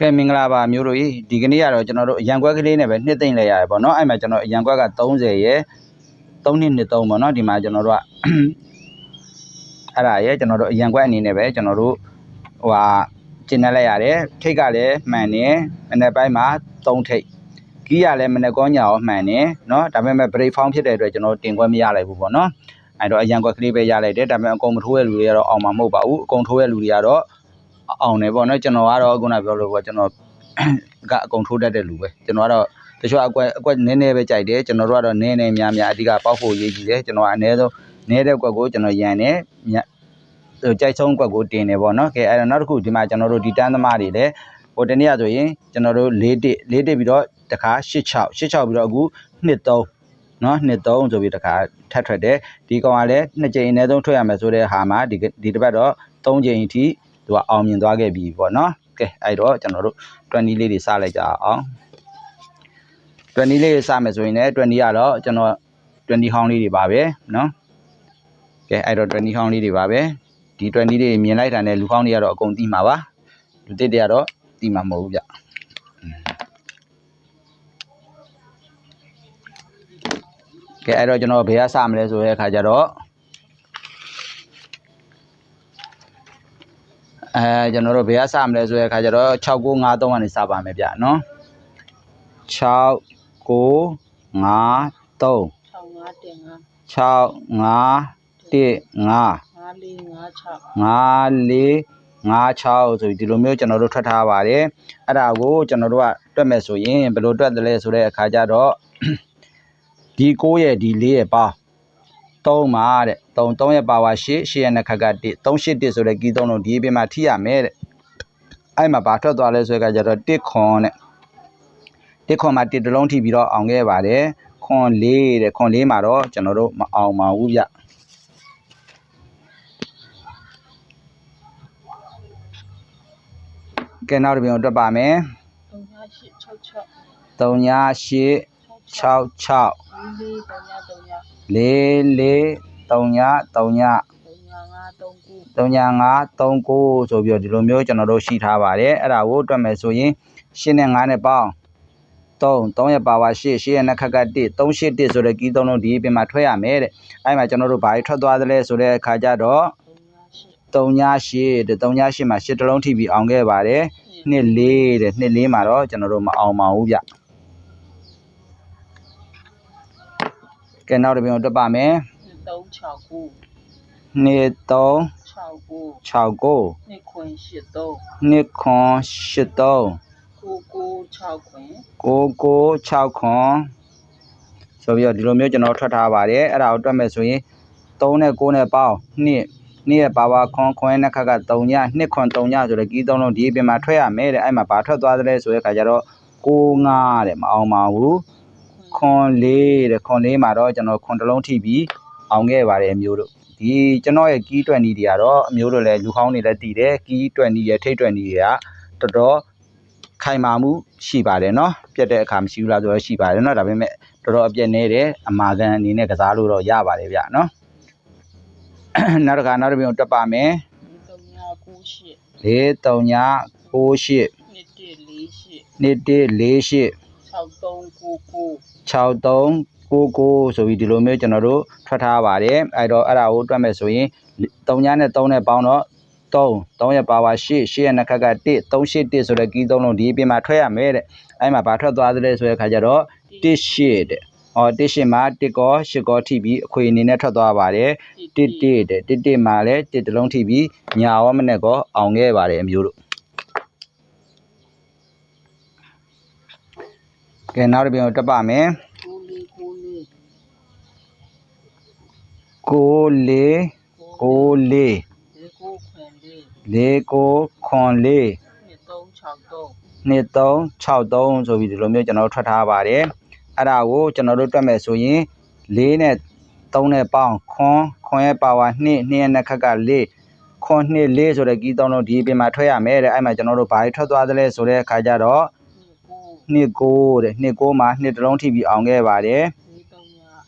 ကဲမင်္ဂလာပါမျိုးတို့ရေဒီကနေ့ကတော့ကျွန်တော်တို့အရန်ကွက်ကလေးနဲ့ပဲနှစ်သိမ့်လဲရတယ်ပေါ့နော်အဲ့မှာကျွန်တော်အရန်ကွက်က30ရယ်3နှစ်နှစ်3ပေါ့နော်ဒီမှာကျွန်တော်တို့ကအဲ့ဒါရယ်ကျွန်တော်တို့အရန်ကွက်အနေနဲ့ပဲကျွန်တော်တို့ဟိုဟာကျင်းနှက်လိုက်ရတယ်ထိတ်ကလည်းမှန်နေမနေ့ပိုင်းမှာ3ထိတ်ကြီးရလည်းမနေ့ကောညောမှန်နေနော်ဒါပေမဲ့ break found ဖြစ်တဲ့အတွက်ကျွန်တော်တင်ခွင့်မရလိုက်ဘူးပေါ့နော်အဲ့တော့အရန်ကွက်ကလေးပဲရလိုက်တယ်ဒါပေမဲ့အကုန်မထိုးရတဲ့လူတွေကတော့အောင်မှာမဟုတ်ပါဘူးအကုန်ထိုးရတဲ့လူတွေကတော့ အောင်တယ်ပေါ့နော်ကျွန်တော်ကတော့ခုနပြောလို့ပေါ့ကျွန်တော်ကအကုန်ထိုးတတ်တဲ့လူပဲကျွန်တော်ကတော့တချို့အကွက်အကွက်နည်းနည်းပဲကြိုက်တယ်ကျွန်တော်တို့ကတော့နည်းနည်းများများအဓိကပေါက်ဖို့ရေးကြည့်တယ်ကျွန်တော်ကအနည်းဆုံးနည်းတဲ့ကွက်ကိုကျွန်တော်ရန်တယ်မြတ်ဟိုကြိုက်ဆုံးကွက်ကိုတင်တယ်ပေါ့နော်ကဲအဲ့တော့နောက်တစ်ခုဒီမှာကျွန်တော်တို့ဒီတန်းသမားတွေလည်းဟိုတနေ့ကဆိုရင်ကျွန်တော်တို့၄တစ်၄တစ်ပြီးတော့တခါ၈6၈6ပြီးတော့အခု2 3နော်2 3ဆိုပြီးတခါထပ်ထွက်တယ်ဒီကောင်ကလည်းနှစ်ကြိမ်အနည်းဆုံးထွက်ရမယ်ဆိုတဲ့ဟာမှာဒီဒီတစ်ပတ်တော့3ကြိမ်အထိ သူကအောင်မြင်သွားခဲ့ပြီပေါ့နော်ကဲအဲ့တော့ကျွန်တော်တို့20လေးတွေစလိုက်ကြအောင်20လေးတွေစမယ်ဆိုရင်လည်း20ကတော့ကျွန်တော်20ဟောင်းလေးတွေပါပဲနော်ကဲအဲ့တော့20ဟောင်းလေးတွေပါပဲဒီ20လေးမြင်လိုက်တာနဲ့လူဟောင်းတွေကတော့အကုန်သိမှာပါလူတစ်တွေကတော့သိမှာမဟုတ်ဘူးဗျကဲအဲ့တော့ကျွန်တော်ဘယ်ကစမလဲဆိုတဲ့အခါကျတော့ အဲကျွန်တော်တို့ဘယ်ကစမလဲဆိုတဲ့အခါကျတော့6953ကနေစပါမယ်ဗျနော်6953 6 5တင်5 6515 5 4 5 6 5456ဆိုပြီးဒီလိုမျိုးကျွန်တော်တို့ထွက်ထားပါတယ်အဲ့ဒါကိုကျွန်တော်တို့ကတွက်မယ်ဆိုရင်ဘယ်လိုတွက်တယ်လဲဆိုတဲ့အခါကျတော့ဒီ6ရဲ့ဒီ4ရဲ့ပေါင်း 3ပါတဲ့3 3ရဲ့ပါဝါ8 8ရဲ့နှစ်ခက်က1 3 8 1ဆိုတဲ့ကီးသုံးလုံးဒီအပြင်မှာထိရမယ်တဲ့အဲ့မှာဘာထွက်သွားလဲဆိုတဲ့အခါကျတော့1ခွန်တဲ့1ခွန်မှာ1တစ်လုံးထိပြီးတော့အောင်ခဲ့ပါတယ်ခွန်4တဲ့ခွန်4မှာတော့ကျွန်တော်တို့မအောင်ပါဘူးဗျကဲနောက်တစ်ပြန်တွက်ပါမယ်3 8 6 6 3 8 6 6 4 4 3 3 4 4 3 3 3 3 5 3 9 3 5 3 9ဆိုပြီးတော့ဒီလိုမျိုးကျွန်တော်တို့ရှိထားပါတယ်အဲ့ဒါကိုတွက်မယ်ဆိုရင်8နဲ့9နဲ့ပေါင်း3 3ရဲ့ပါဝါ8 8ရဲ့နှစ်ခက်က1 3 8 1ဆိုတဲ့ကီးသုံးလုံးဒီအပြင်မှာထွက်ရမယ်တဲ့အဲ့မှာကျွန်တော်တို့ဘာတွေထွက်သွားသလဲဆိုတဲ့အခါကျတော့3 8တဲ့3 8မှာ8တလုံးထိပြီးအောင်ခဲ့ပါတယ်နှစ်4တဲ့နှစ်4မှာတော့ကျွန်တော်တို့မအောင်ပါဘူးဗျ ကဲနောက်တစ်ပြန်တွက်ပါမယ်3 6 9နှစ်3 6 9 6 9 2ခွင်8 3နှစ်ခွန်8 3 9 9 6ခွင်9 9 6ခွန်ဆိုပြီးတော့ဒီလိုမျိုးကျွန်တော်ထွက်ထားပါတယ်အဲ့ဒါကိုတွက်မယ်ဆိုရင်3နဲ့9နဲ့ပေါင်းနှစ်နှစ်ရဲ့ပါဝါခွန်ခွန်ရဲ့နှစ်ခက်က3ညနှစ်ခွန်3ညဆိုတဲ့ကီးသုံးလုံးဒီအပြင်မှာထွက်ရမယ်တဲ့အဲ့မှာဘာထွက်သွားသလဲဆိုတဲ့ခါကျတော့9 5တဲ့မအောင်ပါဘူး ခွန်4တဲ့ခွန်4မှာတော့ကျွန်တော်ခွန်တစ်လုံးထိပြီးအောင်ခဲ့ပါတယ်အမျိုးတို့ဒီကျွန်တော်ရဲ့ကီး20တွေကတော့အမျိုးတို့လည်းလူကောင်းတွေလည်းတည်တယ်ကီး20ရဲ့ထိတ်20တွေကတော်တော် ခိုင်မာမှုရှိပါတယ်เนาะပြတ်တဲ့အခါမရှိဘူးလားဆိုတော့ရှိပါတယ်เนาะဒါပေမဲ့တော်တော်အပြည့်နေတယ်အမာခံအနေနဲ့ကစားလို့တော့ရပါတယ်ဗျเนาะ နောက်တစ်ခါနောက်တစ်ပြန်တက်ပါမယ် 3 9 9 8 4 3 9 2 1 4 8 6 3 9 9 6399ဆိုပြီးဒီလိုမျိုးကျွန်တော်တို့ထွက်ထားပါတယ်အဲ့တော့အဲ့ဒါကိုတွက်မယ်ဆိုရင်3ညနဲ့3နဲ့ပေါင်းတော့3 3ရဲ့ပါဝါ8 8ရဲ့နှစ်ခက်က1 3 8 1ဆိုတဲ့ကီးသုံးလုံးဒီအပြင်မှာထွက်ရမယ်တဲ့အဲ့မှာဘာထွက်သွားသလဲဆိုတဲ့ခါကျတော့1 8တဲ့ဟော1 8မှာ1ကော8ကောထိပြီးအခွေအနေနဲ့ထွက်သွားပါတယ်1 1တဲ့1 1မှာလည်း1တစ်လုံးထိပြီးညာရောမနဲ့ကောအောင်ခဲ့ပါတယ်အမျိုးတို့ ကဲနောက်တစ်ပြန်တက်ပါမယ်9 4 9ကိုလေးကိုလေး9ခွင်4လေးကိုခွန်လေး2 3 6 3နှစ်363ဆိုပြီးဒီလိုမျိုးကျွန်တော်တို့ထွက်ထားပါတယ်အဲ့ဒါကိုကျွန်တော်တို့တွက်မယ်ဆိုရင်4နဲ့3နဲ့ပေါင်းခွန်ခွန်ရဲ့ပါဝါ2 2ရဲ့နှစ်ခက်က4ခွန်2 4ဆိုတဲ့ကီးသုံးလုံးဒီအပြင်မှာထွက်ရမယ်တဲ့အဲ့မှာကျွန်တော်တို့ဘာတွေထွက်သွားသလဲဆိုတဲ့အခါကျတော့ 9 2 9တဲ့2 9မှာ2တစ်လုံးထိပြီးအောင်ခဲ့ပါတယ်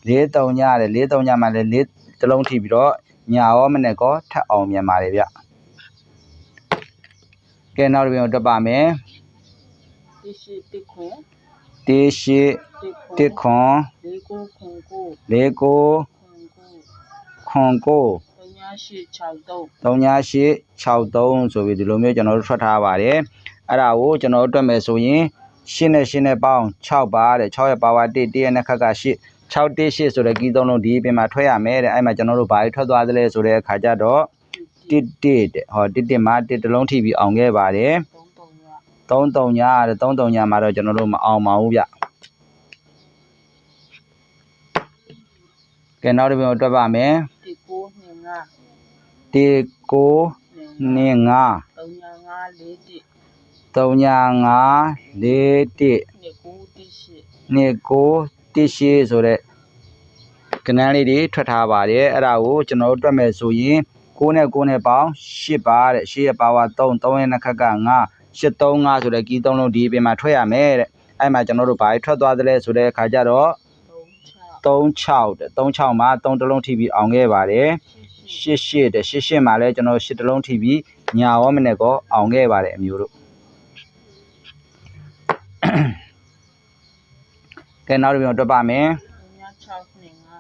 4 3 4 3ညတဲ့4 3ညမှာလည်း4တစ်လုံးထိပြီးတော့ညာရောမနဲ့ကောထပ်အောင်မြန်ပါတယ်ဗျကဲနောက်တစ်ပြန်တက်ပါမယ်9တိရှိတိခွန်တေရှိတိခွန်တစ်ခွန်လေးကိုခွန်ကိုလေးကိုခွန်ကိုခွန်ကိုတညာရှိ6တော့3863ဆိုပြီးဒီလိုမျိုးကျွန်တော်တို့ထွက်ထားပါတယ်အဲ့ဒါကိုကျွန်တော်တို့တွက်မယ်ဆိုရင် ရှင်းနဲ့ရှင်းနဲ့ပေါင်း6ပါတဲ့6ရဲ့ပါဝါ1 1ရဲ့နှစ်ခက်က8 6 1 8ဆိုတဲ့ကီးသုံးလုံးဒီအပြင်မှာထွက်ရမယ်တဲ့အဲ့မှာကျွန်တော်တို့ဘာတွေထွက်သွားသလဲဆိုတဲ့အခါကျတော့1 1တဲ့ဟော1 1မှာ1တစ်လုံးထိပြီးအောင်ခဲ့ပါတယ်3 3ည3 3ညတဲ့3 3ညမှာတော့ကျွန်တော်တို့မအောင်ပါဘူးဗျကဲနောက်တစ်ပြန်တွက်ပါမယ်တိကိုနှစ်ငါ1 9နှစ်2 5 3ညငါလေးတိ3ည5 4 1နှစ်ကိုတိရှိနှစ်ကိုတစ်ရှိဆိုတဲ့ကဏ္ဍလေးတွေထွက်ထားပါတယ်အဲ့ဒါကိုကျွန်တော်တို့တွက်မယ်ဆိုရင်6နဲ့6နဲ့ပေါင်း8ပါတဲ့8ရဲ့ပါဝါ3 3ရဲ့နှစ်ခက်က9 8 3 5ဆိုတဲ့ကီးသုံးလုံးဒီအပြင်မှာထွက်ရမယ်တဲ့အဲ့မှာကျွန်တော်တို့ဘာတွေထွက်သွားသလဲဆိုတဲ့အခါကျတော့3 6 36တဲ့36မှာ3တစ်လုံးထိပြီးအောင်ခဲ့ပါတယ်88တဲ့88မှာလည်းကျွန်တော်8တစ်လုံးထိပြီးညာရောမနဲ့ကောအောင်ခဲ့ပါတယ်အမျိုးတို့ ကဲနောက်တစ်ပြန်တွက်ပါမယ်3ည6နှစ်ငါ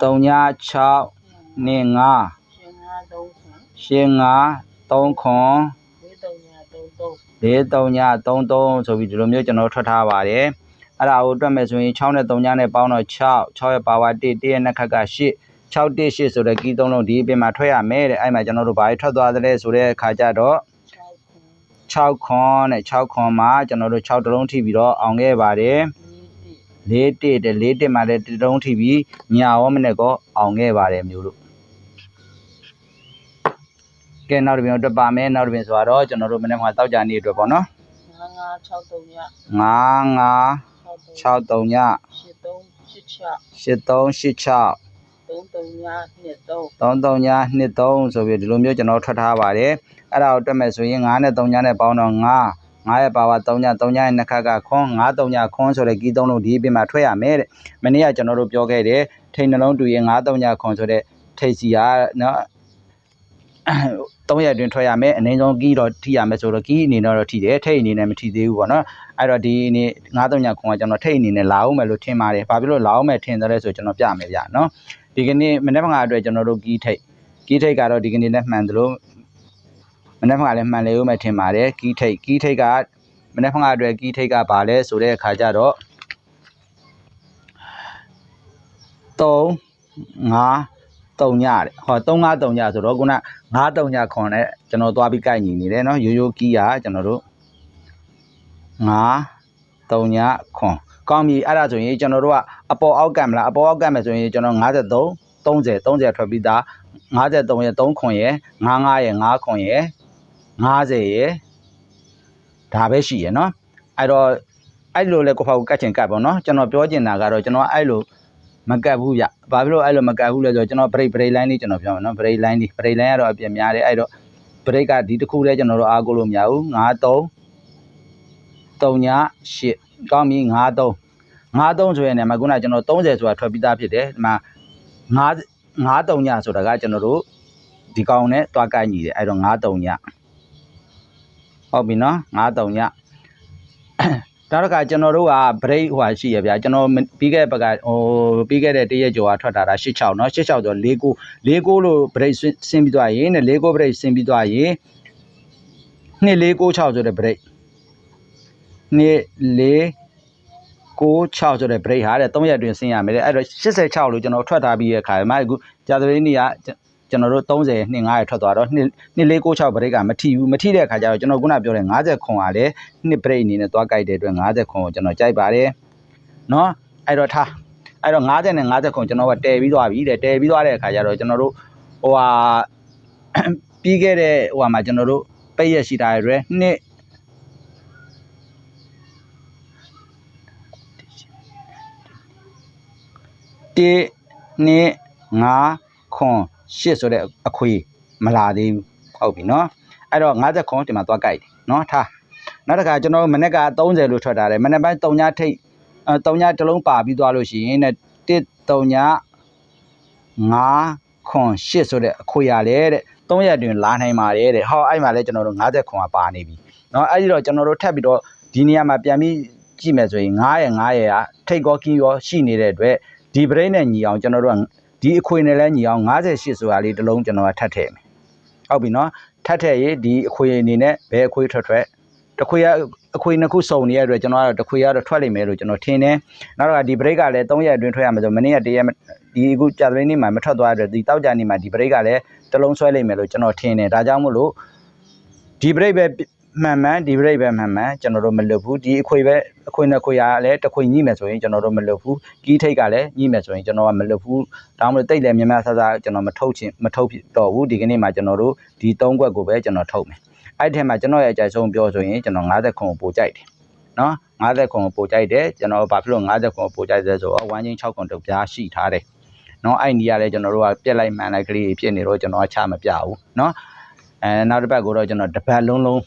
3ည6နေ5ရှင်ငါ3ခွန်ရှင်5 3ခွန်လေး3ည3 3 4 3ည33ဆိုပြီးဒီလိုမျိုးကျွန်တော်ထွက်ထားပါတယ်အဲ့ဒါကိုတွက်မယ်ဆိုရင်6နဲ့3ညနဲ့ပေါင်းတော့6 6ရဲ့ပါဝါ1 1ရဲ့နှစ်ခက်က8 6 1 8ဆိုတဲ့ကီးသုံးလုံးဒီအပြင်မှာထွက်ရမယ်တဲ့အဲ့မှာကျွန်တော်တို့ဘာတွေထွက်သွားသလဲဆိုတဲ့အခါကျတော့6ခွန်6ခွန်နဲ့6ခွန်မှာကျွန်တော်တို့6တလုံးထိပြီးတော့အောင်ခဲ့ပါတယ် လေးတိ4 1တဲ့4 1မှာလည်း1တလုံးထိပြီးညာရောမနဲ့ကောအောင်ခဲ့ပါတယ်မျိုးတို့ကဲနောက်တစ်ပြန်တွက်ပါမယ်နောက်တစ်ပြန်ဆိုတော့ကျွန်တော်တို့မနေ့ကတောက်ကြနေအတွက်ပေါ့နော်ငါငါ6 3ည9 9 6 3 6 3ည8 3 8 6 8386 3 3ည2 3 33ည23ဆိုပြီးဒီလိုမျိုးကျွန်တော်ထွက်ထားပါတယ်အဲ့ဒါကိုတွက်မယ်ဆိုရင်9နဲ့3ညနဲ့ပေါင်းတော့9 9ရဲ့ပါဝါ3ည3ညရဲ့နှစ်ခက်ကခွန်း9 3ညခွန်းဆိုတဲ့ကီးသုံးလုံးဒီအပြင်မှာထွက်ရမယ်တဲ့မနေ့ကကျွန်တော်တို့ပြောခဲ့တယ်ထိန်နှလုံးတူရင်9 3ညခွန်းဆိုတဲ့ထိတ်စီကနော်3ရက်တွင်ထွက်ရမယ်အနည်းဆုံးကီးတော့ထိရမယ်ဆိုတော့ကီးအနေနဲ့တော့ထိတယ်ထိတ်အနေနဲ့မထိသေးဘူးပေါ့နော်အဲ့တော့ဒီနေ့9 3ညခွန်းကကျွန်တော်ထိတ်အနေနဲ့လာအောင်မယ်လို့ထင်ပါတယ်ဘာဖြစ်လို့လာအောင်မယ်ထင်တယ်လဲဆိုကျွန်တော်ပြမယ်ဗျနော်ဒီကနေ့မနေ့ကအတွက်ကျွန်တော်တို့ကီးထိတ်ကီးထိတ်ကတော့ဒီကနေ့လည်းမှန်တယ်လို့ မနေ့ကလည်းမှန်လေဦးမယ်ထင်ပါတယ်ကီးထိတ်ကီးထိတ်ကမနေ့ကအတွက်ကီးထိတ်ကဘာလဲဆိုတဲ့အခါကျတော့3 5 3ညတဲ့ဟော3 5 3ညဆိုတော့ခုန9 3ညခွန်နဲ့ကျွန်တော်သွားပြီးကြိုက်ညီနေတယ်เนาะရိုးရိုးကီးကကျွန်တော်တို့9 3ညခွန်ကောင်းပြီအဲ့ဒါဆိုရင်ကျွန်တော်တို့ကအပေါ်အောက်ကံမလားအပေါ်အောက်ကံမယ်ဆိုရင်ကျွန်တော်53 30 30ထွက်ပြီးသား53ရဲ့3ခွန်ရဲ့55ရဲ့5ခွန်ရဲ့ 50ရယ်ဒါပဲရှိရယ်နော်အဲ့တော့အဲ့လိုလဲကိုဖောက်ကိုကတ်ချင်ကတ်ပေါ့နော်ကျွန်တော်ပြောချင်တာကတော့ကျွန်တော်အဲ့လိုမကတ်ဘူးဗျဘာဖြစ်လို့အဲ့လိုမကတ်ဘူးလဲဆိုတော့ကျွန်တော် break break line လေးကျွန်တော်ပြောမယ်နော် break line လေး break line ကတော့အပြည့်များတယ်အဲ့တော့ break ကဒီတစ်ခုလဲကျွန်တော်တို့အားကိုလို့မရဘူး53 38ကောင်းပြီ53 53ဆိုရင်လည်းမကုနာကျွန်တော်30ဆိုတာထွက်ပြီးသားဖြစ်တယ်ဒီမှာ9 9တုံညဆိုတာကကျွန်တော်တို့ဒီကောင်နဲ့တွားကိုက်ညီတယ်အဲ့တော့9တုံည ဟုတ်ပြီနော်9 3ညဒါတော့ကကျွန်တော်တို့က break ဟိုဟာရှိရဗျာကျွန်တော်ပြီးခဲ့တဲ့ဘက်ကဟိုပြီးခဲ့တဲ့တရက်ကျော်ကထွက်တာဒါ86เนาะ86ဆိုတော့49 49လို့ break ဆင်းပြီးသွားရင်နဲ့49 break ဆင်းပြီးသွားရင်2496ဆိုတဲ့ break 2496ဆိုတဲ့ break ဟာတဲ့3ရက်အတွင်းဆင်းရမယ်တဲ့အဲ့တော့86လို့ကျွန်တော်ထွက်ထားပြီးရဲ့ခါမှာအခုကြာသပတေးနေ့က ကျွန်တော်တို့30နှစ်9ရထွက်သွားတော့2496 break ကမထီဘူးမထီတဲ့အခါကျတော့ကျွန်တော်ခုနပြောတဲ့50ခွန်ကလည်းနှစ် break အနေနဲ့သွားကြိုက်တဲ့အတွက်50ခွန်ကိုကျွန်တော်ကြိုက်ပါတယ်เนาะအဲ့တော့ထားအဲ့တော့50နဲ့50ခွန်ကျွန်တော်ကတည်ပြီးသွားပြီတဲ့တည်ပြီးသွားတဲ့အခါကျတော့ကျွန်တော်တို့ဟိုဟာ ပြီးခဲ့တဲ့ဟိုဟာမှာကျွန်တော်တို့ပိတ်ရက်ရှိတာရွယ်နှစ်တေနှစ်ငါခွန် ရှစ်ဆိုတဲ့အခွေမလာသေးဘူးဟုတ်ပြီနော်အဲ့တော့50ခွန်ဒီမှာသွားကြိုက်တယ်နော်ထားနောက်တစ်ခါကျွန်တော်တို့မနေ့က30လို့ထွက်ထားတယ်မနေ့ပိုင်း3ညထိတ်အဲ3ညတစ်လုံးပါပြီးသွားလို့ရှိရင်တဲ့1 3ည5ခွန်8ဆိုတဲ့အခွေရလေတဲ့3ရက်တွင်လာနိုင်ပါတယ်တဲ့ဟောအဲ့မှာလဲကျွန်တော်တို့50ခွန်ကပါနေပြီเนาะအဲ့ဒီတော့ကျွန်တော်တို့ထပ်ပြီးတော့ ဒီနေရာမှာပြန်ပြီးကြည့်မယ်ဆိုရင်9ရဲ့9ရဲ့ကထိတ်ကောကီးရောရှိနေတဲ့အတွက်ဒီဘရိတ်နဲ့ညီအောင်ကျွန်တော်တို့က ဒီအခွေနဲ့လည်းညီအောင်58ဆိုတာလေးတစ်လုံးကျွန်တော်ကထပ်ထည့်မယ်ဟုတ်ပြီနော်ထပ်ထည့်ရေးဒီအခွေအနေနဲ့ဘယ်အခွေထွက်ထွက်တစ်ခွေကအခွေနှစ်ခုစုံနေတဲ့အတွက်ကျွန်တော်ကတော့တစ်ခွေကတော့ထွက်လိမ့်မယ်လို့ကျွန်တော်ထင်တယ်နောက်တော့ဒီဘရိတ်ကလည်း3ရက်အတွင်းထွက်ရမှာဆိုမနေ့ကတရက်ဒီအခုကြာသပတေးနေ့မှာမထွက်သွားတဲ့အတွက်ဒီတောက်ကြနေ့မှာဒီဘရိတ်ကလည်းတစ်လုံးဆွဲလိမ့်မယ်လို့ကျွန်တော်ထင်တယ်ဒါကြောင့်မို့လို့ဒီဘရိတ်ပဲ မှန်မှန်ဒီဘရိတ်ပဲမှန်မှန်ကျွန်တော်တို့မလွတ်ဘူးဒီအခွေပဲအခွေနှစ်ခွေရလည်းတစ်ခွေညှိမယ်ဆိုရင်ကျွန်တော်တို့မလွတ်ဘူးကီးထိတ်ကလည်းညှိမယ်ဆိုရင်ကျွန်တော်ကမလွတ်ဘူးဒါမှမဟုတ်တိတ်လည်းများများဆဆကျွန်တော်မထုတ်ချင်မထုတ်ဖြစ်တော့ဘူးဒီကနေ့မှကျွန်တော်တို့ဒီ၃ခွက်ကိုပဲကျွန်တော်ထုတ်မယ်အဲ့ဒီထဲမှာကျွန်တော်ရဲ့အကြိုက်ဆုံးပြောဆိုရင်ကျွန်တော်50ခွန်ကိုပို့ကြိုက်တယ်နော်50ခွန်ကိုပို့ကြိုက်တယ်ကျွန်တော်ဘာဖြစ်လို့50ခွန်ကိုပို့ကြိုက်လဲဆိုတော့ဝမ်းချင်း6ခွန်တုတ်ပြားရှိထားတယ်နော်အဲ့ဒီကလည်းကျွန်တော်တို့ကပြက်လိုက်မှန်လိုက်ကလေးဖြစ်နေတော့ကျွန်တော်ကချမပြဘူးနော်အဲနောက်တစ်ပတ်ကိုတော့ကျွန်တော်တစ်ပတ်လုံးလုံး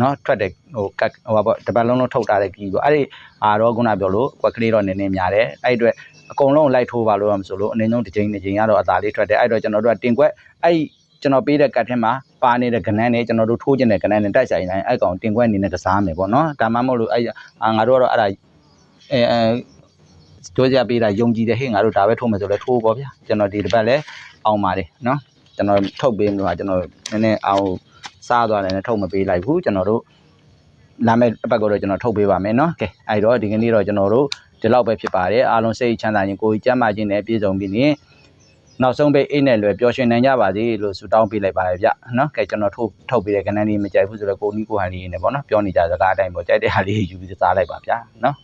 နော်ထွက်တယ်ဟိုကတ်ဟိုပေါ့တပတ်လုံးလုံးထုတ်ထားတဲ့ကီးပေါ့အဲ့ဒီအာတော့ခုနပြောလို့ကွက်ကလေးတော့နည်းနည်းများတယ်အဲ့အတွက်အကုန်လုံးလိုက်ထိုးပါလို့ရမဆိုလို့အနည်းဆုံးတစ်ချိန်တစ်ချိန်ကတော့အသာလေးထွက်တယ်အဲ့တော့ကျွန်တော်တို့ကတင်ကွက်အဲ့ကျွန်တော်ပေးတဲ့ကတ်ထဲမှာပါနေတဲ့ကဏ္ဍနဲ့ကျွန်တော်တို့ထိုးကျင်တဲ့ကဏ္ဍနဲ့တိုက်ဆိုင်တိုင်းအဲ့ကောင်တင်ကွက်အနေနဲ့ကစားမယ်ပေါ့နော်ဒါမှမဟုတ်လို့အဲ့ငါတို့ကတော့အဲ့ဒါအဲတို့ကြပေးတာယုံကြည်တယ်ဟဲ့ငါတို့ဒါပဲထိုးမယ်ဆိုလဲထိုးပေါ့ဗျာကျွန်တော်ဒီတစ်ပတ်လဲအောင်ပါတယ်နော်ကျွန်တော်ထုတ်ပေးမှာကျွန်တော်နည်းနည်းအောင် စားသွားတယ်နဲ့ထုတ်မပေးလိုက်ဘူးကျွန်တော်တို့လာမယ့်အပတ်ကတော့ကျွန်တော်ထုတ်ပေးပါမယ်နော်ကဲအဲ့တော့ဒီကနေ့တော့ကျွန်တော်တို့ဒီလောက်ပဲဖြစ်ပါတယ်အားလုံးစိတ်ချမ်းသာခြင်းကိုယ်ကြီးကျန်းမာခြင်းနဲ့ပြည့်စုံပြီးနေနောက်ဆုံးပဲအိတ်နဲ့လွယ်ပျော်ရွှင်နိုင်ကြပါစေလို့ဆုတောင်းပေးလိုက်ပါရဗျနော်ကဲကျွန်တော်ထုတ်ထုတ်ပေးတဲ့ကဏ္ဍလေးမကြိုက်ဘူးဆိုတော့ကိုနီးကိုဟန်လေးနေပေါ့နော်ပြောနေကြစကားအတိုင်းပေါ့ကြိုက်တဲ့ဟာလေးယူပြီးစားလိုက်ပါဗျာနော်